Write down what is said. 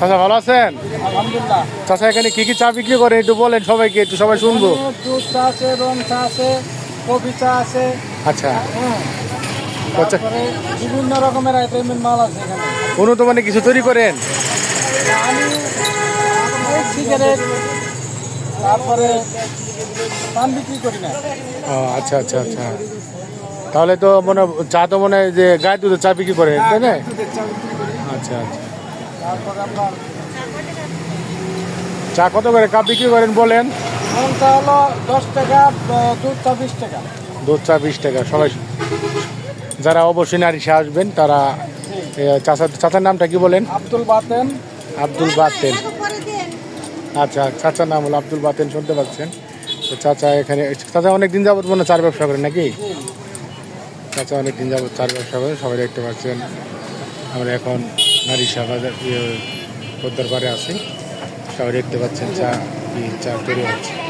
চাচা ভালো আছেন? আলহামদুলিল্লাহ। চাচা এখানে কি কি চা বিক্রি করে একটু বলেন সবাইকে একটু সবাই শুনব। দুধ চা আছে রং চা আছে কফি চা আছে। আচ্ছা। হ্যাঁ। আচ্ছা। তারপরে বিভিন্ন রকমের আইটেমের মাল আছে এখানে। উন্নত মানে কিছু তৈরি করেন? আমি সিগারেট তারপরে পান বিক্রি করি না। ও আচ্ছা আচ্ছা আচ্ছা। তাহলে তো মনে চা তো মনে হয় যে গায়ে দুধের চা বিক্রি করেন তাই না? করি আচ্ছা আচ্ছা। তারপরে আপনার চা কত করে কাপ বিক্রি করেন বলেন? চা হলো দশ টাকা দুধ চা বিশ টাকা। দুধ চা বিশ টাকা সবাই যারা অবশ্যই নারিশে আসবেন তারা চাচার চাচার নামটা কি বলেন? আব্দুল বাতেন। আব্দুল বাতেন। আচ্ছা চাচার নাম হলো আব্দুল বাতেন শুনতে পাচ্ছেন? তো চাচা এখানে চাচা অনেক দিন যাবত মনে চার ব্যবসা করেন নাকি? চাচা অনেক দিন যাবত চার ব্যবসা করেন সবাই দেখতে পাচ্ছেন। আমরা এখন নারী বাজার ইয়ে, পদ্মার পাড়ে আছি। সবাই দেখতে পাচ্ছেন চা চা তৈরি হচ্ছে।